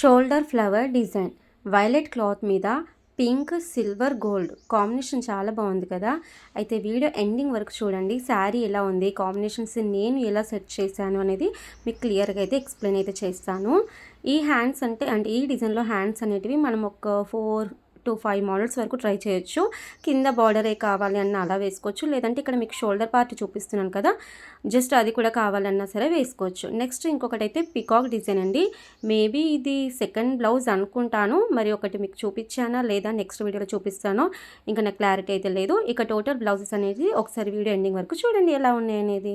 Shoulder flower design. Violet cloth మీద pink silver gold. Combination చాలా బాగుంది కదా. అయితే వీడియో ఎండింగ్ వరకు చూడండి. శారీ ఎలా ఉంది? కాంబినేషన్స్ నేను ఎలా సెట్ చేశాను అనేది మీకు క్లియర్గా అయితే ఎక్స్ప్లెయిన్ అయితే చేస్తాను. ఈ హ్యాండ్స్ అంటే అంటే ఈ డిజైన్లో హ్యాండ్స్ అనేటివి మనం ఒక ఫోర్ టు ఫైవ్ మోడల్స్ వరకు ట్రై చేయొచ్చు. కింద బార్డరే కావాలి అన్న అలా వేసుకోవచ్చు. లేదంటే ఇక్కడ మీకు షోల్డర్ పార్ట్ చూపిస్తున్నాను కదా జస్ట్ అది కూడా కావాలన్నా సరే వేసుకోవచ్చు. నెక్స్ట్ ఇంకొకటి అయితే పికాక్ డిజైన్ అండి. మేబీ ఇది సెకండ్ బ్లౌజ్ అనుకుంటాను. మరి ఒకటి మీకు చూపించానా లేదా నెక్స్ట్ వీడియోలో చూపిస్తాను. ఇంకా నాకు క్లారిటీ అయితే లేదు. ఇక టోటల్ బ్లౌజెస్ అనేది ఒకసారి వీడియో ఎండింగ్ వరకు చూడండి ఎలా ఉన్నాయి అనేది.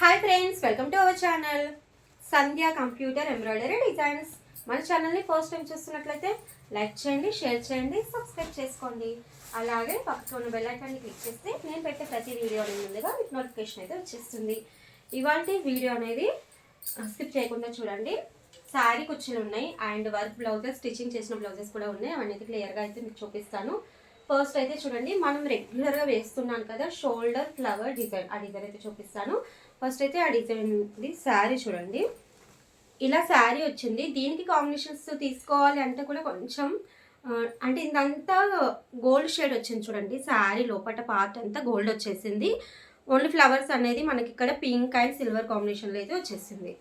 Hi friends welcome to our channel Sandhya computer embroidery designs మన ఛానల్ని ఫస్ట్ టైం చూస్తున్నట్లయితే లైక్ చేయండి షేర్ చేయండి సబ్స్క్రైబ్ చేసుకోండి. అలాగే పక్కన ఉన్న బెల్ ఐకాన్ని క్లిక్ చేస్తే నేను పెట్టే ప్రతి వీడియో అనేది ముందుగా మీకు నోటిఫికేషన్ అయితే వచ్చేస్తుంది. ఇవాళ వీడియో అనేది స్కిప్ చేయకుండా చూడండి. శారీ కుర్చీలు ఉన్నాయి అండ్ వర్క్ బ్లౌజెస్ స్టిచ్చింగ్ చేసిన బ్లౌజెస్ కూడా ఉన్నాయి. అవన్నీ క్లియర్గా అయితే మీకు చూపిస్తాను. ఫస్ట్ అయితే చూడండి మనం రెగ్యులర్గా వేస్తున్నాను కదా షోల్డర్ ఫ్లవర్ డిజైన్ ఆ డిజైన్ అయితే చూపిస్తాను. ఫస్ట్ అయితే ఆ డిజైన్ది శారీ చూడండి. ఇలా శారీ వచ్చింది. దీనికి కాంబినేషన్స్ తీసుకోవాలి అంటే కూడా కొంచెం అంటే ఇదంతా గోల్డ్ షేడ్ వచ్చింది చూడండి. శారీ లోపల పార్ట్ అంతా గోల్డ్ వచ్చేసింది. ఓన్లీ ఫ్లవర్స్ అనేది మనకి ఇక్కడ పింక్ అండ్ సిల్వర్ కాంబినేషన్లో అయితే వచ్చేసింది.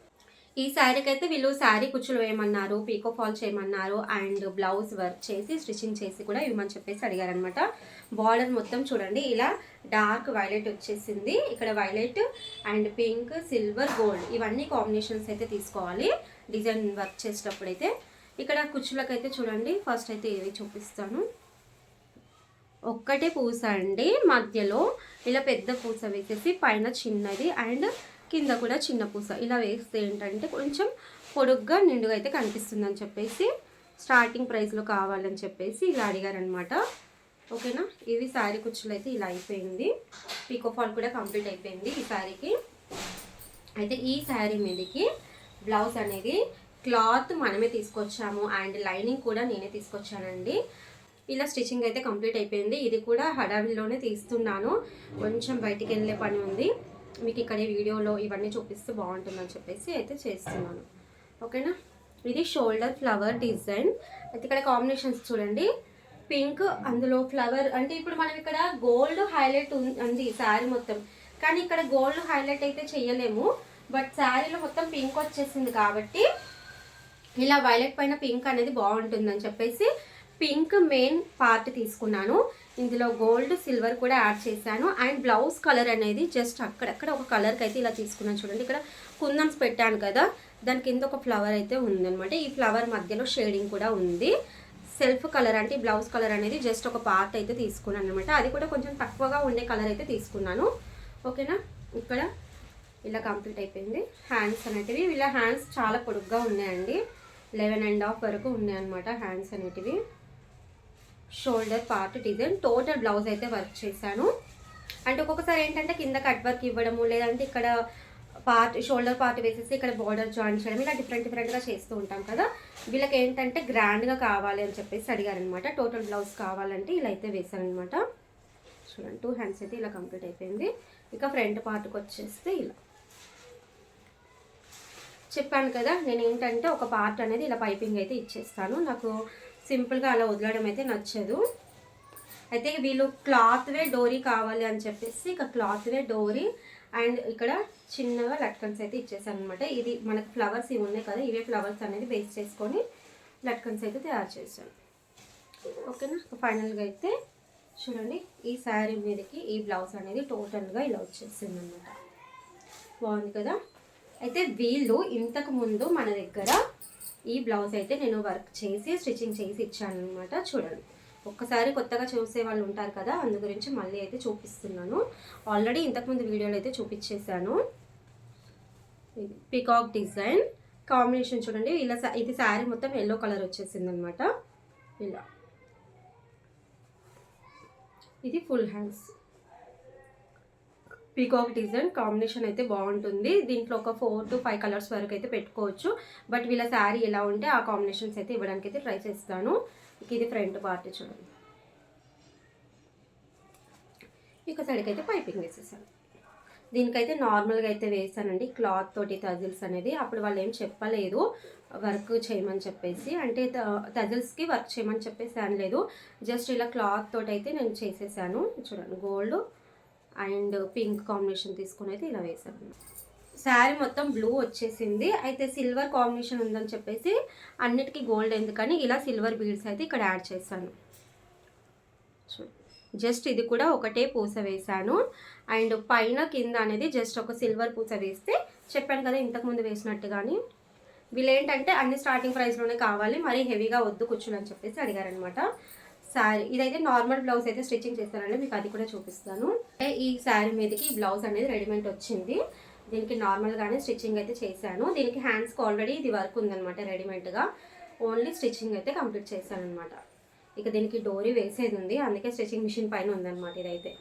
ఈ శారీకి అయితే వీళ్ళు శారీ కుచ్చులు వేయమన్నారు పీకో ఫాల్ చేయమన్నారు అండ్ బ్లౌజ్ వర్క్ చేసి స్టిచ్చింగ్ చేసి కూడా ఇవ్వమని చెప్పేసి అడిగారనమాట బార్డర్ మొత్తం చూడండి ఇలా డార్క్ వైలెట్ వచ్చేసింది. ఇక్కడ violet and pink silver gold ఇవన్నీ కాంబినేషన్స్ అయితే తీసుకోవాలి. డిజైన్ వర్క్ చేసేటప్పుడు అయితే ఇక్కడ కుచ్చులకైతే చూడండి ఫస్ట్ అయితే ఇవి చూపిస్తాను. ఒక్కటే పూస అండి మధ్యలో ఇలా పెద్ద పూస వేసేసి పైన చిన్నది అండ్ కింద కూడా చిన్న పూస. ఇలా వేస్తే ఏంటంటే కొంచెం పొడుగ్గా నిండుగా అయితే కనిపిస్తుంది అని చెప్పేసి స్టార్టింగ్ ప్రైస్లో కావాలని చెప్పేసి ఇలా అడిగారనమాట ఓకేనా? ఇది శారీ కుచ్చులు అయితే ఇలా అయిపోయింది. పీకో ఫాల్ కూడా కంప్లీట్ అయిపోయింది ఈ శారీకి. అయితే ఈ శారీ మీదకి బ్లౌజ్ అనేది క్లాత్ మనమే తీసుకొచ్చాము అండ్ లైనింగ్ కూడా నేనే తీసుకొచ్చానండి. ఇలా స్టిచ్చింగ్ అయితే కంప్లీట్ అయిపోయింది. ఇది కూడా హడావిల్లోనే తీస్తున్నాను. కొంచెం బయటికి వెళ్ళే పని ఉంది. మీకు ఇక్కడ వీడియోలో ఇవన్నీ చూపిస్తే బాగుంటుందని చెప్పేసి అయితే చేస్తున్నాను. ఓకేనా? ఇది షోల్డర్ ఫ్లవర్ డిజైన్ అయితే ఇక్కడ కాంబినేషన్స్ చూడండి. పింక్ అందులో ఫ్లవర్ అంటే ఇప్పుడు మనం ఇక్కడ గోల్డ్ హైలైట్ ఉంది శారీ మొత్తం. కానీ ఇక్కడ గోల్డ్ హైలైట్ అయితే చేయలేము. బట్ శారీలో మొత్తం పింక్ వచ్చేసింది కాబట్టి ఇలా వైలెట్ పైన పింక్ అనేది బాగుంటుందని చెప్పేసి పింక్ మెయిన్ పార్ట్ తీసుకున్నాను. ఇందులో గోల్డ్ సిల్వర్ కూడా యాడ్ చేశాను. అండ్ బ్లౌజ్ కలర్ అనేది జస్ట్ అక్కడక్కడ ఒక కలర్కి అయితే ఇలా తీసుకున్నాను. చూడండి ఇక్కడ కుందన్స్ పెట్టాను కదా. దాని కింద ఒక ఫ్లవర్ అయితే ఉందన్నమాట. ఈ ఫ్లవర్ మధ్యలో షేడింగ్ కూడా ఉంది. సెల్ఫ్ కలర్ అంటే బ్లౌజ్ కలర్ అనేది జస్ట్ ఒక పార్ట్ అయితే తీసుకున్నాను అనమాట అది కూడా కొంచెం తక్కువగా ఉండే కలర్ అయితే తీసుకున్నాను. ఓకేనా? ఇక్కడ ఇలా కంప్లీట్ అయిపోయింది. హ్యాండ్స్ అనేటివి. ఇలా హ్యాండ్స్ చాలా పొడుగ్గా ఉన్నాయండి. లెవెన్ అండ్ హాఫ్ వరకు ఉన్నాయి అనమాట హ్యాండ్స్ అనేటివి. Shoulder part design. Total blouse అయితే వర్క్ చేశాను. అంటే ఒక్కొక్కసారి ఏంటంటే కింద కట్ వర్క్ ఇవ్వడము లేదంటే ఇక్కడ పార్ట్ షోల్డర్ పార్ట్ వేసేసి ఇక్కడ బార్డర్ జాయిన్ చేయడం ఇలా డిఫరెంట్ డిఫరెంట్గా చేస్తూ ఉంటాం కదా. వీళ్ళకి ఏంటంటే గ్రాండ్గా కావాలి అని చెప్పేసి అడిగారనమాట టోటల్ బ్లౌజ్ కావాలంటే ఇలా అయితే వేసానమాట చూడండి టూ హ్యాండ్స్ అయితే ఇలా కంప్లీట్ అయిపోయింది. ఇక ఫ్రంట్ పార్ట్కి వచ్చేస్తే ఇలా. చెప్పాను కదా నేను ఏంటంటే ఒక పార్ట్ అనేది ఇలా పైపింగ్ అయితే ఇచ్చేస్తాను. నాకు సింపుల్గా అలా వదలడం అయితే నచ్చదు. అయితే వీళ్ళు క్లాత్వే డోరీ కావాలి అని చెప్పేసి ఇక క్లాత్వే డోరీ అండ్ ఇక్కడ చిన్నగా లట్కన్స్ అయితే ఇచ్చేసాను అనమాట ఇది మనకు ఫ్లవర్స్ ఇవి ఉన్నాయి కదా ఇవే ఫ్లవర్స్ అనేది బేస్ చేసుకొని లట్కన్స్ అయితే తయారు చేశాను. ఓకేనా? ఫైనల్గా అయితే చూడండి ఈ శారీ మీదకి ఈ బ్లౌజ్ అనేది టోటల్గా ఇలా వచ్చేసింది అనమాట బాగుంది కదా? అయితే వీళ్ళు ఇంతకు ముందు మన దగ్గర ఈ బ్లౌజ్ అయితే నేను వర్క్ చేసి స్టిచ్చింగ్ చేసి ఇచ్చాను అనమాట చూడండి. ఒక్కసారి కొత్తగా చూసే వాళ్ళు ఉంటారు కదా అందు గురించి మళ్ళీ అయితే చూపిస్తున్నాను. ఆల్రెడీ ఇంతకుముందు వీడియోలో అయితే చూపించేశాను. పికాక్ డిజైన్ కాంబినేషన్ చూడండి. ఇలా ఇది శారీ మొత్తం ఎల్లో కలర్ వచ్చేసింది అనమాట ఇలా. ఇది full hands peacock design combination అయితే బాగుంటుంది. దీంట్లో ఒక ఫోర్ టు ఫైవ్ కలర్స్ వరకు అయితే పెట్టుకోవచ్చు. బట్ వీళ్ళ శారీ ఎలా ఉంటే ఆ కాంబినేషన్స్ అయితే ఇవ్వడానికి అయితే ట్రై చేస్తాను. ఇక ఇది ఫ్రంట్ పార్ట్ చూడండి. ఇక సైడ్కి అయితే పైపింగ్ వేసేసాను. దీనికైతే నార్మల్గా అయితే వేసానండి. క్లాత్ తోటి తజిల్స్ అనేది. అప్పుడు వాళ్ళు ఏం చెప్పలేదు. వర్క్ చేయమని చెప్పేసి. అంటే తజిల్స్కి వర్క్ చేయమని చెప్పేసి అనలేదు. జస్ట్ ఇలా క్లాత్ తోటి అయితే నేను చేసేసాను. చూడండి గోల్డ్ అండ్ పింక్ కాంబినేషన్ తీసుకుని అయితే ఇలా వేసాను శారీ మొత్తం బ్లూ వచ్చేసింది. అయితే సిల్వర్ కాంబినేషన్ ఉందని చెప్పేసి అన్నిటికీ గోల్డ్ ఎందుకని ఇలా సిల్వర్ బీడ్స్ అయితే ఇక్కడ యాడ్ చేశాను. జస్ట్ ఇది కూడా ఒకటే పూస వేశాను. అండ్ పైన కింద అనేది జస్ట్ ఒక సిల్వర్ పూస వేస్తే చెప్పాను కదా ఇంతకుముందు వేసినట్టు కానీ. వీళ్ళు ఏంటంటే అన్ని స్టార్టింగ్ ప్రైస్లోనే కావాలి మరీ హెవీగా వద్దు కూర్చుని అని చెప్పేసి అడిగారనమాట శారీ ఇదైతే నార్మల్ బ్లౌజ్ అయితే స్టిచ్చింగ్ చేస్తానండి మీకు అది కూడా చూపిస్తాను. ఈ శారీ మీదకి ఈ బ్లౌజ్ అనేది రెడీమేడ్ వచ్చింది. దీనికి నార్మల్గానే స్టిచ్చింగ్ అయితే చేశాను. దీనికి హ్యాండ్స్కి ఆల్రెడీ ఇది వర్క్ ఉందనమాట రెడీమేడ్గా. ఓన్లీ స్టిచ్చింగ్ అయితే కంప్లీట్ చేశాను అనమాట ఇక దీనికి డోరీ వేసేది ఉంది అందుకే స్టిచ్చింగ్ మిషన్ పైన ఉందన్నమాట ఇదైతే.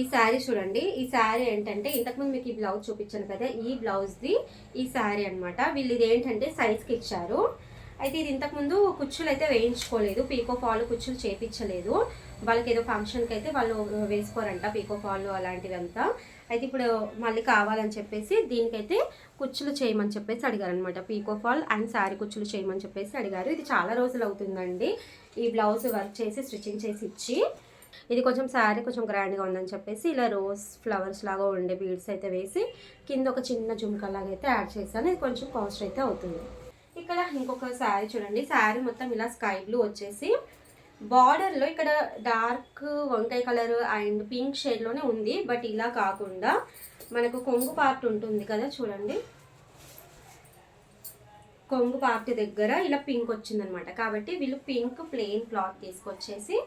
ఈ శారీ చూడండి ఈ శారీ ఏంటంటే ఇంతకుముందు మీకు ఈ బ్లౌజ్ చూపించాను కదా ఈ బ్లౌజ్ది ఈ శారీ అనమాట వీళ్ళు ఇది ఏంటంటే సైజ్కి ఇచ్చారు. అయితే ఇది ఇంతకుముందు కుచ్చులు అయితే వేయించుకోలేదు. పీకో ఫాల్ కుచ్చులు చేపించలేదు. వాళ్ళకి ఏదో ఫంక్షన్కి అయితే వాళ్ళు వేసుకోరంట పీకో ఫాల్ అలాంటివి అంతా అయితే ఇప్పుడు మళ్ళీ కావాలని చెప్పేసి దీనికైతే కుచ్చులు చేయమని చెప్పేసి అడిగారు అనమాట పీకో ఫాల్ అండ్ శారీ కుచ్చులు చేయమని చెప్పేసి అడిగారు. ఇది చాలా రోజులు అవుతుందండి. ఈ బ్లౌజ్ వర్క్ చేసి స్టిచ్చింగ్ చేసి ఇచ్చి ఇది కొంచెం శారీ కొంచెం గ్రాండ్గా ఉందని చెప్పేసి ఇలా రోజ్ ఫ్లవర్స్ లాగా ఉండే బీడ్స్ అయితే వేసి కింద ఒక చిన్న జుమ్కా లాగా అయితే యాడ్ చేశాను. ఇది కొంచెం కాస్ట్ అయితే అవుతుంది. ఇక్కడ ఇంకొక శారీ చూడండి. శారీ మొత్తం ఇలా స్కై బ్లూ వచ్చేసి బార్డర్లో ఇక్కడ డార్క్ వంకాయ కలర్ అండ్ పింక్ షేడ్లోనే ఉంది. బట్ ఇలా కాకుండా మనకు కొంగు పార్ట్ ఉంటుంది కదా చూడండి. కొంగు పార్ట్ దగ్గర ఇలా పింక్ వచ్చిందనమాట. కాబట్టి వీళ్ళు పింక్ ప్లెయిన్ క్లాత్ తీసుకొచ్చేసి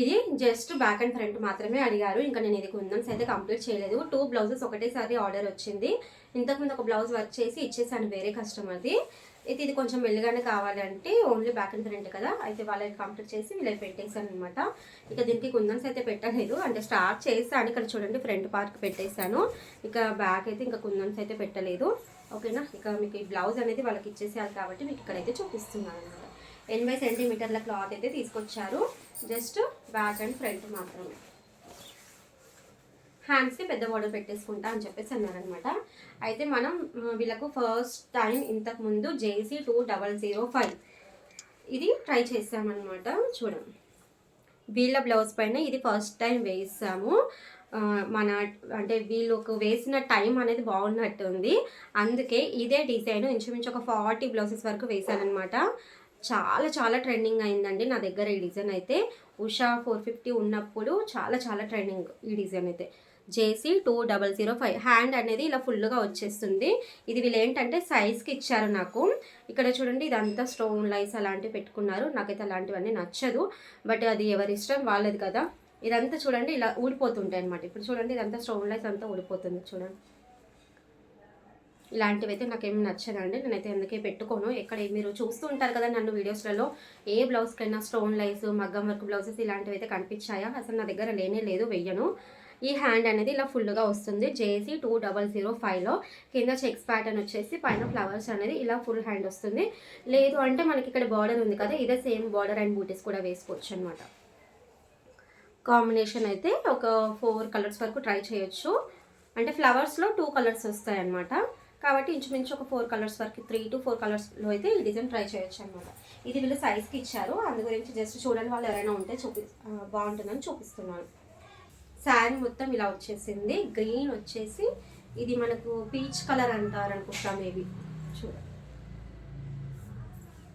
ఇది జస్ట్ బ్యాక్ అండ్ ఫ్రంట్ మాత్రమే అడిగారు. ఇంకా నేను ఇది కుందన్స్ అయితే కంప్లీట్ చేయలేదు. టూ బ్లౌజెస్ ఒకటేసారి ఆర్డర్ వచ్చింది. ఇంతకుముందు ఒక బ్లౌజ్ వర్క్ చేసి ఇచ్చేసాను వేరే కస్టమర్ది అయితే ఇది కొంచెం మెల్లిగానే కావాలంటే ఓన్లీ బ్యాక్ అండ్ ఫ్రంట్ కదా. అయితే వాళ్ళకి కంప్లీట్ చేసి వీళ్ళకి పెట్టేశాను అనమాట ఇక దీనికి కుందన్స్ అయితే పెట్టలేదు. అంటే స్టార్ట్ చేస్తాను ఇక్కడ చూడండి ఫ్రంట్ పార్క్ పెట్టేశాను. ఇక బ్యాక్ అయితే ఇంకా కుందన్స్ అయితే పెట్టలేదు. ఓకేనా ఇక మీకు ఈ బ్లౌజ్ అనేది వాళ్ళకి ఇచ్చేసేయాలి కాబట్టి మీకు ఇక్కడైతే చూపిస్తున్నాను అనమాట ఎనభై సెంటీమీటర్ల క్లాత్ అయితే తీసుకొచ్చారు. జస్ట్ బ్యాక్ అండ్ ఫ్రంట్ మాత్రమే. హ్యాండ్స్కి పెద్ద బోర్డర్ పెట్టేసుకుంటా అని చెప్పేసి అన్నారనమాట. అయితే మనం వీళ్ళకు ఫస్ట్ టైం ఇంతకుముందు JC two double zero five ఇది ట్రై చేసామన్నమాట చూడండి వీళ్ళ బ్లౌజ్ పైన ఇది ఫస్ట్ టైం వేసాము మన అంటే వీళ్ళకు వేసిన టైం అనేది బాగున్నట్టుంది. అందుకే ఇదే డిజైన్ ఇంచుమించు ఒక ఫార్టీ బ్లౌజెస్ వరకు వేసానమాట చాలా చాలా ట్రెండింగ్ అయిందండి నా దగ్గర ఈ డిజైన్ అయితే. ఉషా ఫోర్ ఫిఫ్టీ ఉన్నప్పుడు చాలా చాలా ట్రెండింగ్ ఈ డిజైన్ అయితే. JC two double zero five. Hand అనేది ఇలా ఫుల్గా వచ్చేస్తుంది. ఇది వీళ్ళు ఏంటంటే సైజ్కి ఇచ్చారు నాకు. ఇక్కడ చూడండి ఇదంతా స్టోన్ లైస్ అలాంటివి పెట్టుకున్నారు. నాకైతే అలాంటివన్నీ నచ్చదు. బట్ అది ఎవరి ఇష్టం వాళ్ళది కదా. ఇదంతా చూడండి ఇలా ఊడిపోతుంటాయి అనమాట ఇప్పుడు చూడండి ఇదంతా స్టోన్ లైస్ అంతా ఊడిపోతుంది చూడండి. ఇలాంటివి అయితే నాకేం నచ్చదండి. నేనైతే అందుకే పెట్టుకోను. ఎక్కడ మీరు చూస్తూ ఉంటారు కదా నన్ను వీడియోస్లలో ఏ బ్లౌజ్కైనా స్టోన్ లైస్ మగ్గం వర్క్ బ్లౌజెస్ ఇలాంటివి అయితే కనిపించాయా? అసలు నా దగ్గర లేనే లేదు వెయ్యను. ఈ హ్యాండ్ అనేది ఇలా ఫుల్గా వస్తుంది. జేసీ టూ డబల్ జీరో ఫైవ్లో కింద చెక్స్ ప్యాటర్న్ వచ్చేసి పైన ఫ్లవర్స్ అనేది ఇలా ఫుల్ హ్యాండ్ వస్తుంది. లేదు అంటే మనకి ఇక్కడ బార్డర్ ఉంది కదా ఇదే సేమ్ బార్డర్ అండ్ బూటీస్ కూడా వేసుకోవచ్చు అనమాట కాంబినేషన్ అయితే ఒక ఫోర్ కలర్స్ వరకు ట్రై చేయొచ్చు. అంటే ఫ్లవర్స్లో టూ కలర్స్ వస్తాయి అన్నమాట. కాబట్టి ఇంచుమించు ఒక ఫోర్ కలర్స్ వరకు త్రీ టు ఫోర్ కలర్స్లో అయితే ఈ డిజైన్ ట్రై చేయొచ్చు అనమాట ఇది వీళ్ళు సైజ్కి ఇచ్చారు. అందు గురించి జస్ట్ చూడని వాళ్ళు ఎవరైనా ఉంటే చూపి బాగుంటుందని చూపిస్తున్నాను. శారీ మొత్తం ఇలా వచ్చేసింది. గ్రీన్ వచ్చేసి ఇది మనకు పీచ్ కలర్ అంటారు అనుకుంటా మేబీ చూడండి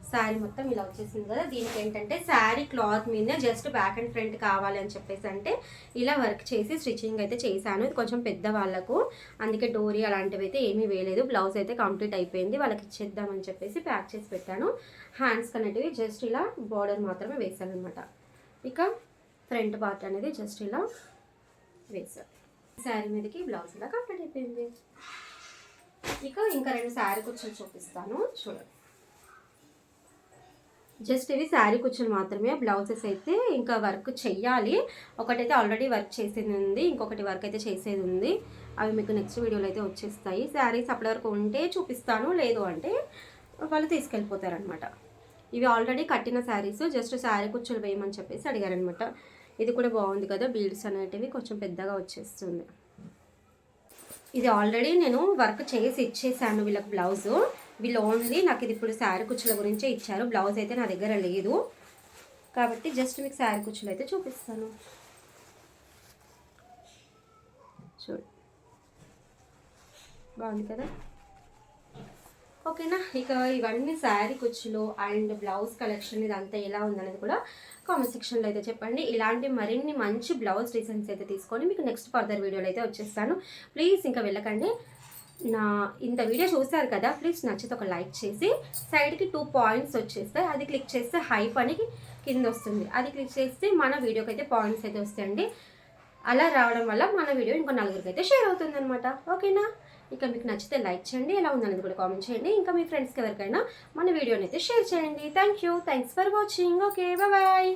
శారీ మొత్తం ఇలా వచ్చేసింది కదా. దీనికి ఏంటంటే శారీ క్లాత్ మీద జస్ట్ బ్యాక్ అండ్ ఫ్రంట్ కావాలి అని చెప్పేసి అంటే ఇలా వర్క్ చేసి స్టిచ్చింగ్ అయితే చేశాను. ఇది కొంచెం పెద్ద వాళ్ళకు. అందుకే డోరీ అలాంటివి అయితే ఏమీ వేయలేదు. బ్లౌజ్ అయితే కంప్లీట్ అయిపోయింది. వాళ్ళకి ఇచ్చేద్దామని చెప్పేసి ప్యాక్ చేసి పెట్టాను. హ్యాండ్స్ అనేటివి జస్ట్ ఇలా బార్డర్ మాత్రమే వేసాను అనమాట ఇక ఫ్రంట్ పార్ట్ అనేది జస్ట్ ఇలా వేసాను శారీ మీదకి బ్లౌజ్ ఇలా కంప్లీట్ అయిపోయింది. ఇక ఇంకా రెండు శారీ కూర్చొని చూపిస్తాను. చూడండి. జస్ట్ ఇవి శారీ కూర్చొని మాత్రమే బ్లౌజెస్ అయితే ఇంకా వర్క్ చెయ్యాలి. ఒకటైతే ఆల్రెడీ వర్క్ చేసేది ఉంది. ఇంకొకటి వర్క్ అయితే చేసేది ఉంది. అవి మీకు నెక్స్ట్ వీడియోలో అయితే వచ్చేస్తాయి. శారీస్ అప్పటి వరకు ఉంటే చూపిస్తాను. లేదు అంటే వాళ్ళు తీసుకెళ్ళిపోతారనమాట ఇవి ఆల్రెడీ కట్టిన శారీస్ జస్ట్ శారీ కుచ్చులు వేయమని చెప్పేసి అడిగారనమాట ఇది కూడా బాగుంది కదా బీడ్స్ అనేటివి కొంచెం పెద్దగా వచ్చేస్తుంది. ఇది ఆల్రెడీ నేను వర్క్ చేసి ఇచ్చేసాను వీళ్ళకి బ్లౌజ్. వీళ్ళు ఓన్లీ నాకు ఇది ఇప్పుడు శారీ కుచ్చుల గురించే ఇచ్చారు. బ్లౌజ్ అయితే నా దగ్గర లేదు. కాబట్టి జస్ట్ మీకు శారీ కుచ్చులు అయితే చూపిస్తాను. చూడు. బాగుంది కదా? ఓకేనా? ఇక ఇవన్నీ శారీ కుచ్చులు అండ్ బ్లౌజ్ కలెక్షన్ ఇదంతా ఎలా ఉందనేది కూడా కామెంట్ సెక్షన్లో అయితే చెప్పండి. ఇలాంటి మరిన్ని మంచి బ్లౌజ్ డిజైన్స్ అయితే తీసుకొని మీకు నెక్స్ట్ ఫర్దర్ వీడియోలో అయితే వచ్చేస్తాను. ప్లీజ్ ఇంకా వెళ్ళకండి. నా ఇంత వీడియో చూసారు కదా ప్లీజ్ నచ్చితే ఒక లైక్ చేసి సైడ్కి టూ పాయింట్స్ వచ్చేస్తాయి అది క్లిక్ చేస్తే హైప్ అని కింద వస్తుంది. అది క్లిక్ చేస్తే మన వీడియోకి అయితే పాయింట్స్ అయితే వస్తాయండి. అలా రావడం వల్ల మన వీడియో ఇంకో నలుగురికి అయితే షేర్ అవుతుంది అనమాట ఓకేనా? ఇక మీకు నచ్చితే లైక్ చేయండి ఎలా ఉందనేది కూడా కామెంట్ చేయండి. ఇంకా మీ ఫ్రెండ్స్కి ఎవరికైనా మన వీడియోని అయితే షేర్ చేయండి. Thank you thanks for watching okay bye